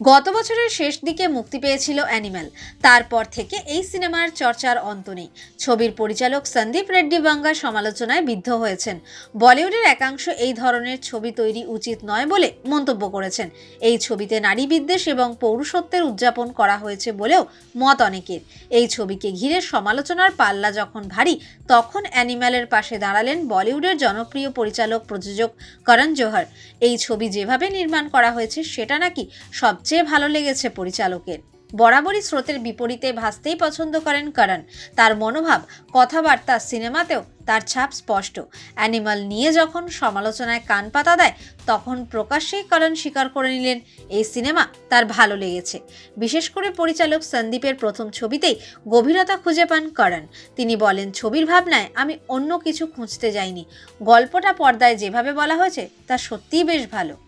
গত বছরের শেষ দিকে মুক্তি পেয়েছিল অ্যানিম্যাল তারপর থেকে এই সিনেমার চর্চার অন্ত নেই। ছবির পরিচালক সন্দীপ রেড্ডি বাঙ্গা সমালোচনায় বিদ্ধ হয়েছেন। বলিউডের একাংশ এই ধরনের ছবি তৈরি উচিত নয় বলে মন্তব্য করেছেন। এই ছবিতে নারী বিদ্বেষ এবং পৌরুষত্বের উদযাপন করা হয়েছে বলেও মত অনেকের। এই ছবিকে ঘিরে সমালোচনার পাল্লা যখন ভারী, তখন অ্যানিম্যালের পাশে দাঁড়ালেন বলিউডের জনপ্রিয় পরিচালক প্রযোজক করণ জোহর। এই ছবি যেভাবে নির্মাণ করা হয়েছে, সেটা নাকি সবচেয়ে ভালো লেগেছে পরিচালকের। বরাবরই স্রোতের বিপরীতে ভাসতেই পছন্দ করেন করণ। তার মনোভাব, কথাবার্তা সিনেমাতেও তার ছাপ স্পষ্ট। অ্যানিমাল নিয়ে যখন সমালোচনায় কান পাতা দেয়, তখন প্রকাশ্যেই করণ স্বীকার করে নিলেন, এই সিনেমা তার ভালো লেগেছে। বিশেষ করে পরিচালক সন্দীপের প্রথম ছবিতেই গভীরতা খুঁজে পান করণ। তিনি বলেন, ছবির ভাবনায় আমি অন্য কিছু খুঁজতে যাইনি। গল্পটা পর্দায় যেভাবে বলা হয়েছে, তা সত্যিই বেশ ভালো।